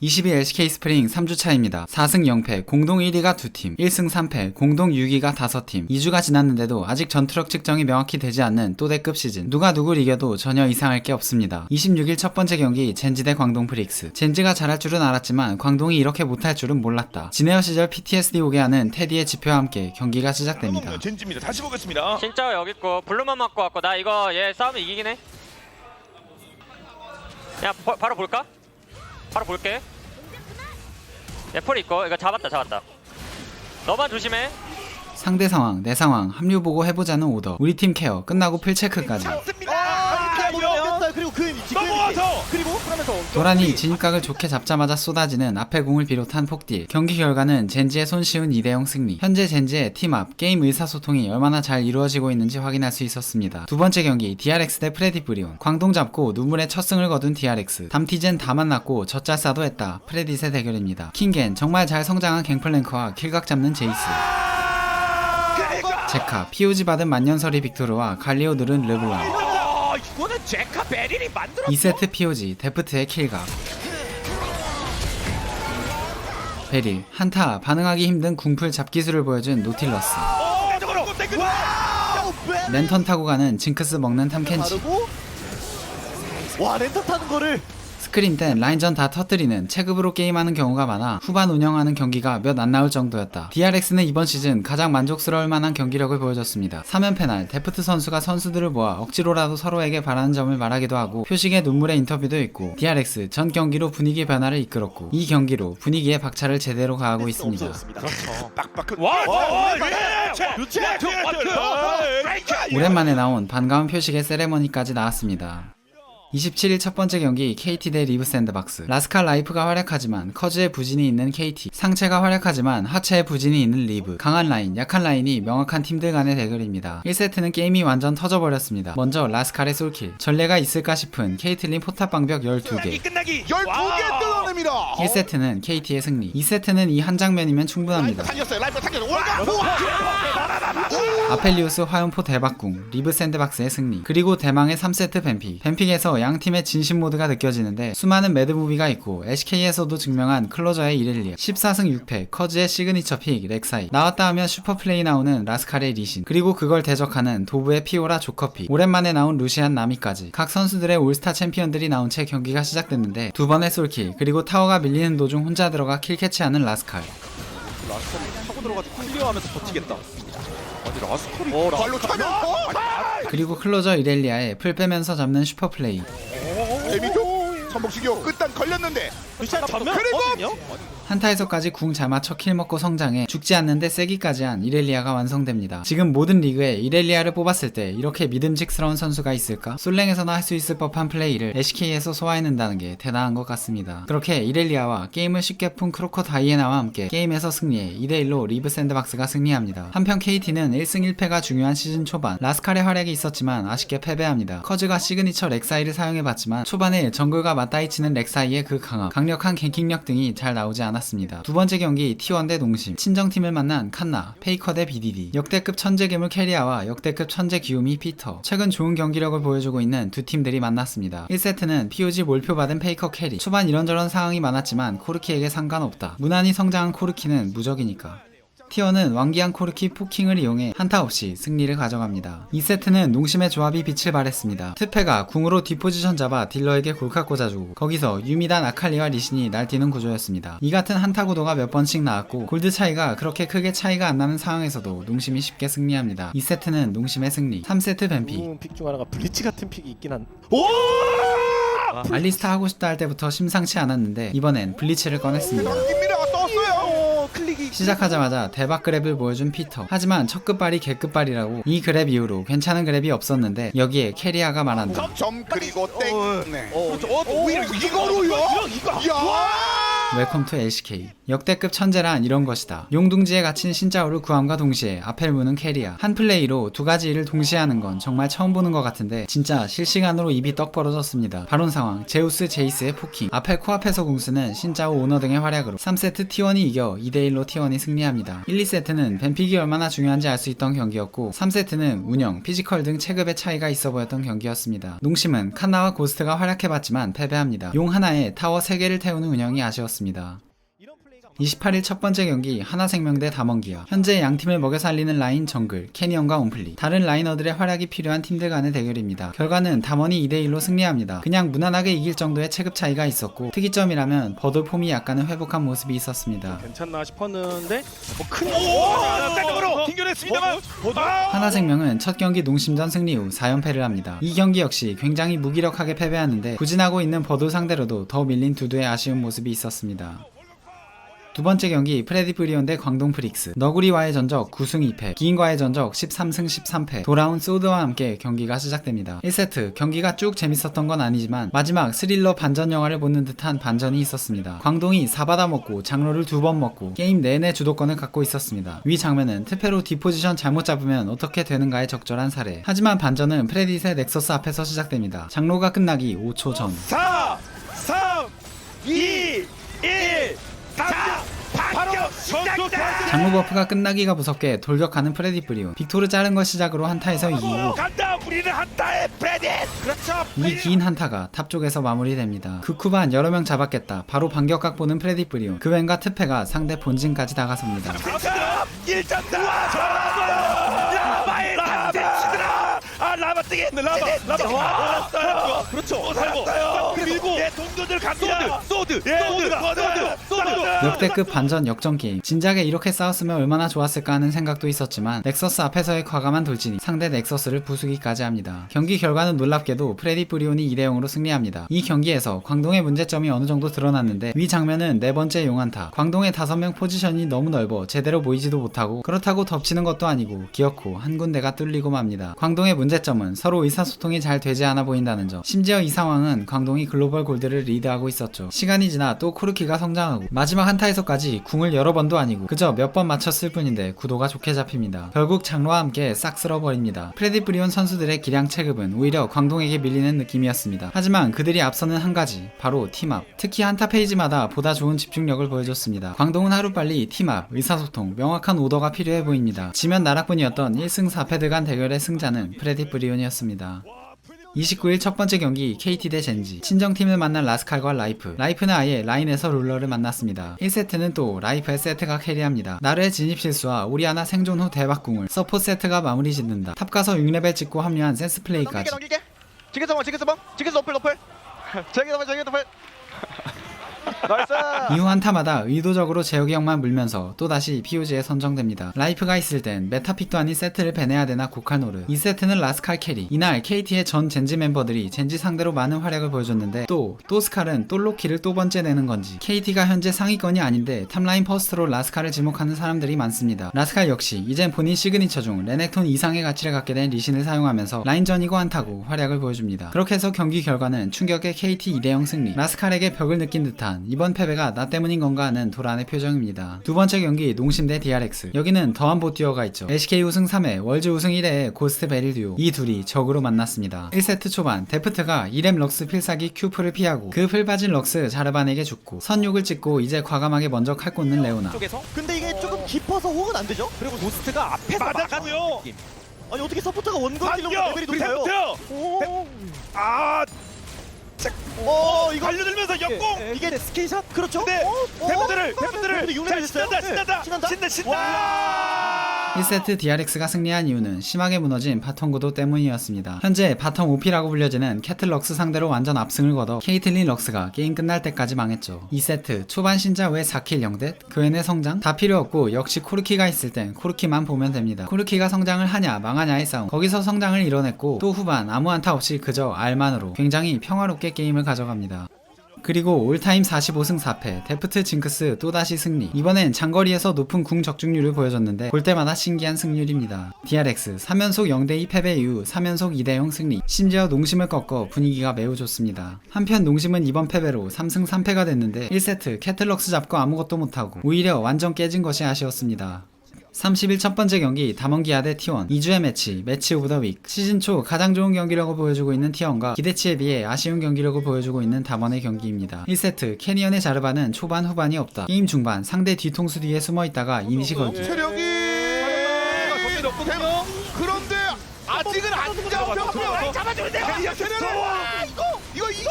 22 LCK 스프링 3주차입니다. 4승 0패, 공동 1위가 2팀, 1승 3패, 공동 6위가 5팀. 2주가 지났는데도 아직 전투력 측정이 명확히 되지 않는 또 대급 시즌. 누가 누굴 이겨도 전혀 이상할 게 없습니다. 26일 첫 번째 경기 젠지 대 광동 프릭스. 젠지가 잘할 줄은 알았지만 광동이 이렇게 못할 줄은 몰랐다. 지네어 시절 PTSD 오게 하는 테디의 지표와 함께 경기가 시작됩니다. 어, 젠지입니다. 다시 보겠습니다. 진짜 여기 있고 블루만 맞고 왔고 나 이거 얘 싸우면 이기긴 해. 야 버- 바로 볼까? 바로 볼게. 얘풀 있고 이거 잡았다 잡았다. 너만 조심해. 상대 상황, 내 상황, 합류 보고 해보자는 오더. 우리 팀 케어, 끝나고 풀 체크까지. 잡습니다. 아, 아, 모르겠어요. 그리고 그 넘어와서 그리고 그러면서 도란이 진입각을 좋게 잡자마자 쏟아지는 앞에 공을 비롯한 폭딜. 경기 결과는 젠지의 손쉬운 2대0 승리. 현재 젠지의 팀앞, 게임 의사소통이 얼마나 잘 이루어지고 있는지 확인할 수 있었습니다. 두 번째 경기 DRX 대 프레디 브리온. 광동 잡고 눈물의 첫 승을 거둔 DRX. 담티젠 다 만났고 젖잘싸도 했다. 프레딧의 대결입니다. 킹겐 정말 잘 성장한 갱플랭크와 킬각 잡는 제이스. 그러니까 제카, POG 받은 만년설이 빅토르와 갈리오 누른 르블랑. 아, 이거는 제카 베릴이 만들어. 2세트 POG 데프트의 킬각. 베릴 한타 반응하기 힘든 궁풀 잡기술을 보여준 노틸러스. 어, 쪽으로. 와우 뱀 랜턴 타고 가는 징크스 먹는 탐켄치 바르고 와 렌터 타는 거를 스크린 땐 라인전 다 터뜨리는 체급으로 게임하는 경우가 많아 후반 운영하는 경기가 몇 안 나올 정도였다 DRX는 이번 시즌 가장 만족스러울 만한 경기력을 보여줬습니다 3연패 날 데프트 선수가 선수들을 모아 억지로라도 서로에게 바라는 점을 말하기도 하고 표식의 눈물의 인터뷰도 있고 DRX 전 경기로 분위기 변화를 이끌었고 이 경기로 분위기의 박차를 제대로 가하고 있습니다. 그렇죠. 빡빡한. 와, 와. 예. 오랜만에 나온 반가운 표식의 세레머니까지 나왔습니다. 27일 첫 번째 경기 KT 대 리브 샌드박스. 라스칼 라이프가 활약하지만 커즈의 부진이 있는 KT 상체가 활약하지만 하체의 부진이 있는 리브. 강한 라인 약한 라인이 명확한 팀들 간의 대결입니다. 1세트는 게임이 완전 터져버렸습니다. 먼저 라스칼의 솔킬. 전례가 있을까 싶은 케이틀린 포탑 방벽 12개. 끝나기. 12개 뜯어냅니다. 1세트는 KT의 승리. 2세트는 이 한 장면이면 충분합니다. 당겼어요. 라이프 당겼어 올가 아펠리우스 화염포 대박궁, 리브 샌드박스의 승리, 그리고 대망의 3세트 뱀픽. 뱀픽에서 양 팀의 진심 모드가 느껴지는데 수많은 매드무비가 있고 SK에서도 증명한 클로저의 이렐리아, 14승 6패, 커즈의 시그니처 픽, 렉사이, 나왔다 하면 슈퍼플레이 나오는 라스칼의 리신, 그리고 그걸 대적하는 도브의 피오라 조커피, 오랜만에 나온 루시안 나미까지 각 선수들의 올스타 챔피언들이 나온 채 경기가 시작됐는데 두 번의 솔킬, 그리고 타워가 밀리는 도중 혼자 들어가 킬 캐치하는 라스칼. 라스칼이 타고 들어가지고 클리어하면서 버티겠다 아니 라스칼이 어, 발로 차면서. 그리고 클로저 이렐리아의 풀 빼면서 잡는 슈퍼플레이. 데미도 선복식이요. 끝단 걸렸는데. 루시안 전면 그리고- 한타에서까지 궁잘 맞춰 킬 먹고 성장해 죽지 않는데 세기까지 한 이렐리아가 완성됩니다. 지금 모든 리그에 이렐리아를 뽑았을 때 이렇게 믿음직스러운 선수가 있을까? 솔랭에서나 할 수 있을 법한 플레이를 SK에서 소화해낸다는 게 대단한 것 같습니다. 그렇게 이렐리아와 게임을 쉽게 푼 크로커 다이애나와 함께 게임에서 승리해 2대1로 리브 샌드박스가 승리합니다. 한편 KT는 1승 1패가 중요한 시즌 초반 라스칼의 활약이 있었지만 아쉽게 패배합니다. 커즈가 시그니처 렉사이를 사용해봤지만 초반에 정글과 맞다이치는 렉사이의 그 강함, 강력한 갱킹력 등이 잘 나오지 않았습니다. 두 번째 경기 T1 대 농심, 친정팀을 만난 칸나, 페이커 대 BDD, 역대급 천재 괴물 캐리아와 역대급 천재 귀요미 피터, 최근 좋은 경기력을 보여주고 있는 두 팀들이 만났습니다. 1세트는 POG 몰표 받은 페이커 캐리, 초반 이런저런 상황이 많았지만 코르키에게 상관없다. 무난히 성장한 코르키는 무적이니까. 티어는 왕기한 코르키 포킹을 이용해 한타 없이 승리를 가져갑니다. 2세트는 농심의 조합이 빛을 발했습니다. 트페가 궁으로 뒷포지션 잡아 딜러에게 골카 꽂아주고 거기서 유미단 아칼리와 리신이 날뛰는 구조였습니다. 이 같은 한타 구도가 몇 번씩 나왔고 골드 차이가 그렇게 크게 차이가 안 나는 상황에서도 농심이 쉽게 승리합니다. 2세트는 농심의 승리, 3세트 뱀픽, 좋은 픽중 하나가 블리치 같은 픽이 있긴 한 알리스타 하고 싶다 할 때부터 심상치 않았는데 이번엔 블리츠를 꺼냈습니다. 어, 클릭이 시작하자마자 대박 그랩을 보여준 피터. 하지만 첫 끝발이 개끝발이라고 이 그랩 이후로 괜찮은 그랩이 없었는데 여기에 캐리아가 말한다. 점 그리고 땡. 네. 어, 그렇죠. 어, 오히려 이거로요? 이거. 야. 웰컴 투 LCK 역대급 천재란 이런 것이다. 용둥지에 갇힌 신짜오를 구함과 동시에 아펠 무는 캐리아 한 플레이로 두 가지 일을 동시에 하는 건 정말 처음 보는 것 같은데 진짜 실시간으로 입이 떡 벌어졌습니다. 바론 상황. 제우스 제이스의 포킹. 아펠 코앞에서 공수는 신짜오 오너 등의 활약으로 3세트 T1이 이겨 2대1로 T1이 승리합니다. 1, 2세트는 뱀픽이 얼마나 중요한지 알 수 있던 경기였고 3세트는 운영, 피지컬 등 체급의 차이가 있어 보였던 경기였습니다. 농심은 칸나와 고스트가 활약해봤지만 패배합니다. 용 하나에 타워 3개를 태우는 운영이 아쉬웠습니다 같습니다. 28일 첫 번째 경기 하나생명 대 담원기아. 현재 양팀을 먹여 살리는 라인 정글 캐니언과 온플리. 다른 라이너들의 활약이 필요한 팀들 간의 대결입니다. 결과는 담원이 2대1로 승리합니다. 그냥 무난하게 이길 정도의 체급 차이가 있었고 특이점이라면 버돌 폼이 약간은 회복한 모습이 있었습니다. 괜찮나 싶었는데 뭐큰 짝으로 튕겨냈습니다만. 하나생명은 첫 경기 농심전 승리 후 4연패를 합니다. 이 경기 역시 굉장히 무기력하게 패배하는데 부진하고 있는 버도 상대로도 더 밀린 두두의 아쉬운 모습이 있었습니다. 두 번째 경기 프레디 브리온 대 광동 프릭스. 너구리와의 전적 9승 2패 기인과의 전적 13승 13패. 돌아온 소드와 함께 경기가 시작됩니다. 1세트 경기가 쭉 재밌었던 건 아니지만 마지막 스릴러 반전 영화를 보는 듯한 반전이 있었습니다. 광동이 사바다 먹고 장로를 두 번 먹고 게임 내내 주도권을 갖고 있었습니다. 위 장면은 트페로 디포지션 잘못 잡으면 어떻게 되는가의 적절한 사례. 하지만 반전은 프레딧의 넥서스 앞에서 시작됩니다. 장로가 끝나기 5초 전. 4, 3, 2, 장로 버프가 끝나기가 무섭게 돌격하는 프레디 브리온 빅토르 자른 걸 시작으로 한타에서 2후 간다. 우리는 한타의 프레디. 그렇죠. 이긴 한타가 탑 쪽에서 마무리됩니다. 그 쿠반 여러 명 잡았겠다. 바로 반격각 보는 프레디 브리온. 그 웬과 트페가 상대 본진까지 다가섭니다. 1점 다. 라바의 탐색치더라. 아 라바 뜨게. 라바 라바 왔어요. 그렇죠. 살았어요. 그리고 예 동료들 갑니다. 소드 소드 소드 소드. 역대급 반전 역전 게임. 진작에 이렇게 싸웠으면 얼마나 좋았을까 하는 생각도 있었지만 넥서스 앞에서의 과감한 돌진이 상대 넥서스를 부수기까지 합니다. 경기 결과는 놀랍게도 프레디 브리온이 2대 0으로 승리합니다. 이 경기에서 광동의 문제점이 어느 정도 드러났는데 위 장면은 네 번째 용한타. 광동의 다섯 명 포지션이 너무 넓어 제대로 보이지도 못하고 그렇다고 덮치는 것도 아니고 기어코 한 군데가 뚫리고 맙니다. 광동의 문제점은 서로 의사소통이 잘 되지 않아 보인다는 점. 심지어 이 상황은 광동이 글로벌 골드를 리드하고 있었죠. 시간이 지나 또 코르키가 성장하고 마지막 한타에서까지 궁을 여러 번도 아니고 그저 몇 번 맞췄을 뿐인데 구도가 좋게 잡힙니다. 결국 장로와 함께 싹 쓸어버립니다. 프레디 브리온 선수들의 기량 체급은 오히려 광동에게 밀리는 느낌이었습니다. 하지만 그들이 앞서는 한 가지 바로 팀업. 특히 한타 페이지마다 보다 좋은 집중력을 보여줬습니다. 광동은 하루빨리 팀업, 의사소통, 명확한 오더가 필요해 보입니다. 지면 나락뿐이었던 1승 4패드 간 대결의 승자는 프레디 브리온이었습니다. 29일 첫 번째 경기 KT 대 젠지. 친정팀을 만난 라스칼과 라이프. 라이프는 아예 라인에서 룰러를 만났습니다. 1세트는 또 라이프의 세트가 캐리합니다. 나르의 진입 실수와 오리아나 생존 후 대박궁을 서포 세트가 마무리 짓는다. 탑 가서 6레벨 찍고 합류한 센스 플레이까지. 봐 지게서 봐 지게서 어플 어플. 저기서 봐 저기서 어플. 나 이후 한타마다 의도적으로 재혁이 형만 물면서 또다시 POG에 선정됩니다. 라이프가 있을 땐 메타픽도 아닌 세트를 배내야 되나 고칼노르 2세트는 라스칼 캐리 이날 KT의 전 젠지 멤버들이 젠지 상대로 많은 활약을 보여줬는데 또, 또 스칼은 솔로키를 또 번째 내는 건지 KT가 현재 상위권이 아닌데 탑라인 퍼스트로 라스칼을 지목하는 사람들이 많습니다. 라스칼 역시 이젠 본인 시그니처 중 레넥톤 이상의 가치를 갖게 된 리신을 사용하면서 라인전이고 한타고 활약을 보여줍니다. 그렇게 해서 경기 결과는 충격의 KT 2대0 승리 라스칼에게 벽을 느낀 듯한 이번 패배가 나 때문인 건가 하는 도란의 표정입니다. 두 번째 경기 농심 대 DRX 여기는 더한 보듀어가 있죠. LCK 우승 3회 월즈 우승 1회의 고스트 베릴 듀오 이 둘이 적으로 만났습니다. 1세트 초반 데프트가 2렘 럭스 필살기 큐프를 피하고 그 풀 빠진 럭스 자르반에게 죽고 선육을 찍고 이제 과감하게 먼저 칼 꽂는 레오나 쪽에서 근데 이게 조금 깊어서 호응은 안 되죠? 그리고 고스트가 앞에서 맞았고요. 아니 어떻게 서포터가 원거리로. 레벨이 높아요? 데프트. 오, 아 오 이거 달려들면서 역공. 이게? 그렇죠? 네. 어? 어? 데프트를 근데 육렙 자, 됐어요? 신난다 네. 신난다 신난다? 신나. 1세트 DRX가 승리한 이유는 심하게 무너진 바텀 구도 때문이었습니다. 현재 바텀 OP라고 불려지는 캐틀 럭스 상대로 완전 압승을 거둬 케이틀린 럭스가 게임 끝날 때까지 망했죠. 2세트 초반 신자 외 4킬 0댓 그웬의 성장 다 필요 없고 역시 코르키가 있을 땐 코르키만 보면 됩니다. 코르키가 성장을 하냐 망하냐의 싸움 거기서 성장을 이뤄냈고 또 후반 아무 한타 없이 그저 알만으로 굉장히 평화롭게 게임을 가져갑니다. 그리고 올타임 45승 4패 데프트 징크스 또다시 승리. 이번엔 장거리에서 높은 궁 적중률을 보여줬는데 볼 때마다 신기한 승률입니다. DRX 3연속 0대2 패배 이후 3연속 2대0 승리. 심지어 농심을 꺾어 분위기가 매우 좋습니다. 한편 농심은 이번 패배로 3승 3패가 됐는데 1세트 캐틀럭스 잡고 아무것도 못하고 오히려 완전 깨진 것이 아쉬웠습니다 30일 첫 번째 경기 담원기아 대 T1 2주의 매치 매치 오브 더윅 시즌 초 가장 좋은 경기력을 보여주고 있는 T1과 기대치에 비해 아쉬운 경기력을 보여주고 있는 담원의 경기입니다 1세트 캐니언의 자르바는 초반 후반이 없다 게임 중반 상대 뒤통수 뒤에 숨어 있다가 이니시 걸기 체력이. 그런데 아직은 안 잡혔고요. 잡아주면 돼요. 야, 체력이 와, 이거 이거 이거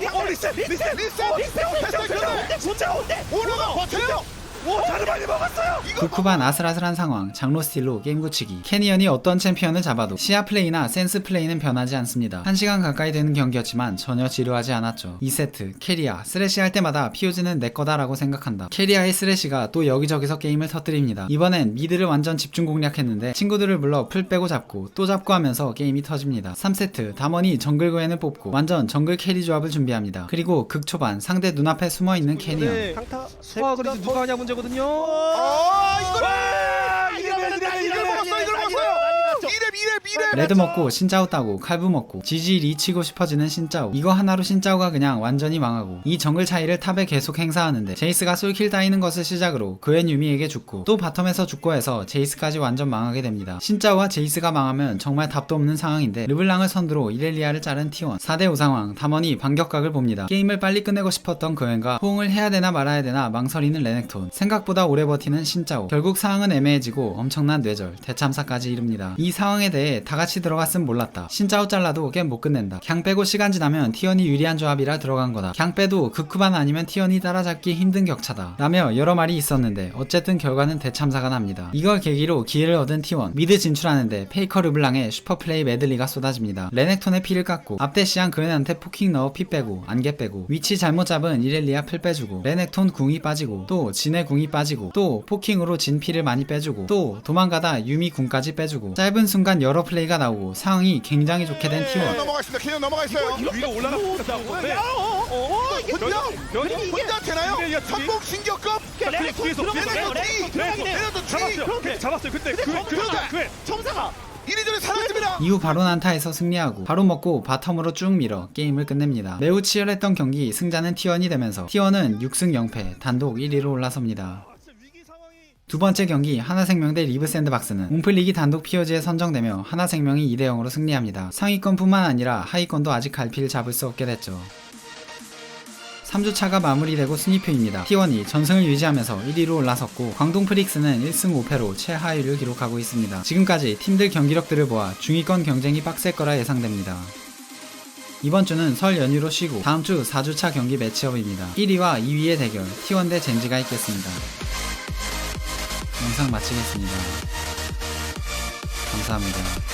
이거 어 리셋 리셋 리셋 리셋 리셋 숫자 온대. 오너가 버텨요. 오 자르 많이 먹었어요. 극후반 아슬아슬한 상황 장로 스틸로 게임 굳히기. 캐니언이 어떤 챔피언을 잡아도 시야 플레이나 센스 플레이는 변하지 않습니다. 1시간 가까이 되는 경기였지만 전혀 지루하지 않았죠. 2세트 캐리아 쓰레쉬 할 때마다 피오즈는 내 거다라고 생각한다. 캐리아의 쓰레쉬가 또 여기저기서 게임을 터뜨립니다. 이번엔 미드를 완전 집중 공략했는데 친구들을 불러 풀 빼고 잡고 또 잡고 하면서 게임이 터집니다. 3세트 담원이 정글 고엔을 뽑고 완전 정글 캐리 조합을 준비합니다. 그리고 극초반 상대 눈앞에 숨어있는 캐니언. 네, 강타 수학을 이제 누가 하냐 문제 거든요. 아 이거를 와 이러면 이걸 먹었어 이걸 먹었어요. 이래 이래 이래. 레드 먹고 신짜오 따고 칼부 먹고 지지 리 치고 싶어지는 신짜오. 이거 하나로 신짜오가 그냥 완전히 망하고 이 정글 차이를 탑에 계속 행사하는데 제이스가 솔킬 따이는 것을 시작으로 그앤 유미에게 죽고 또 바텀에서 죽고 해서 제이스까지 완전 망하게 됩니다. 신짜오와 제이스가 망하면 정말 답도 없는 상황인데 르블랑을 선두로 이렐리아를 자른 T1 4대5 상황 담원이 반격각을 봅니다. 게임을 빨리 끝내고 싶었던 그앤과 호응을 해야 되나 말아야 되나 망설이는 레넥톤. 생각보다 오래 버티는 신짜오. 결국 상황은 애매해지고 엄청난 뇌절 대참사까지 이릅니다. 이 상황에 대해 다 같이 들어갔으면 몰랐다. 신짜오 잘라도 게임 못 끝낸다. 갱 빼고 시간 지나면 티언이 유리한 조합이라 들어간 거다. 갱 빼도 극후반 아니면 티언이 따라잡기 힘든 격차다. 라며 여러 말이 있었는데 어쨌든 결과는 대참사가 납니다. 이걸 계기로 기회를 얻은 T1 미드 진출하는데 페이커 르블랑의 슈퍼플레이 메들리가 쏟아집니다. 레넥톤의 피를 깎고 앞대시한 그앤한테 포킹 넣어 피 빼고 안개 빼고 위치 잘못 잡은 이렐리아 풀 빼주고 레넥톤 궁이 빠지고 또 진의 궁이 빠지고 또 포킹으로 진 피를 많이 빼주고 또 도망가다 유미 궁까지 빼주고 짧은 순간 여러 플레이 가 나오고 상황이 굉장히 좋게 된 캐년 네. T1 넘어가 있습니다. 캐년 넘어가 있어요. 위로 올라갔다. 네. 혼자 혼자 되나요? 이게 이게 성공 신격급. 레넥 뒤에서 레넥톤 뒤. 레넥톤 뒤. 잡았어요. 네, 잡았어요. 그때 그 그, 그 청사가 이리저리 사라집니다. 이후 바로 난타에서 승리하고 바로 먹고 바텀으로 쭉 밀어 게임을 끝냅니다. 매우 치열했던 경기 승자는 T1이 되면서 T1은 6승 0패 단독 1위로 올라섭니다. 두 번째 경기 하나생명 대 리브 샌드박스는 웅플리기 단독 POG에 선정되며 하나생명이 2대 0으로 승리합니다. 상위권뿐만 아니라 하위권도 아직 갈피를 잡을 수 없게 됐죠. 3주차가 마무리되고 순위표입니다. T1이 전승을 유지하면서 1위로 올라섰고 광동 프릭스는 1승 5패로 최하위를 기록하고 있습니다. 지금까지 팀들 경기력들을 보아 중위권 경쟁이 빡셀 거라 예상됩니다. 이번 주는 설 연휴로 쉬고 다음 주 4주차 경기 매치업입니다. 1위와 2위의 대결 T1 대 젠지가 있겠습니다. 영상 마치겠습니다. 감사합니다.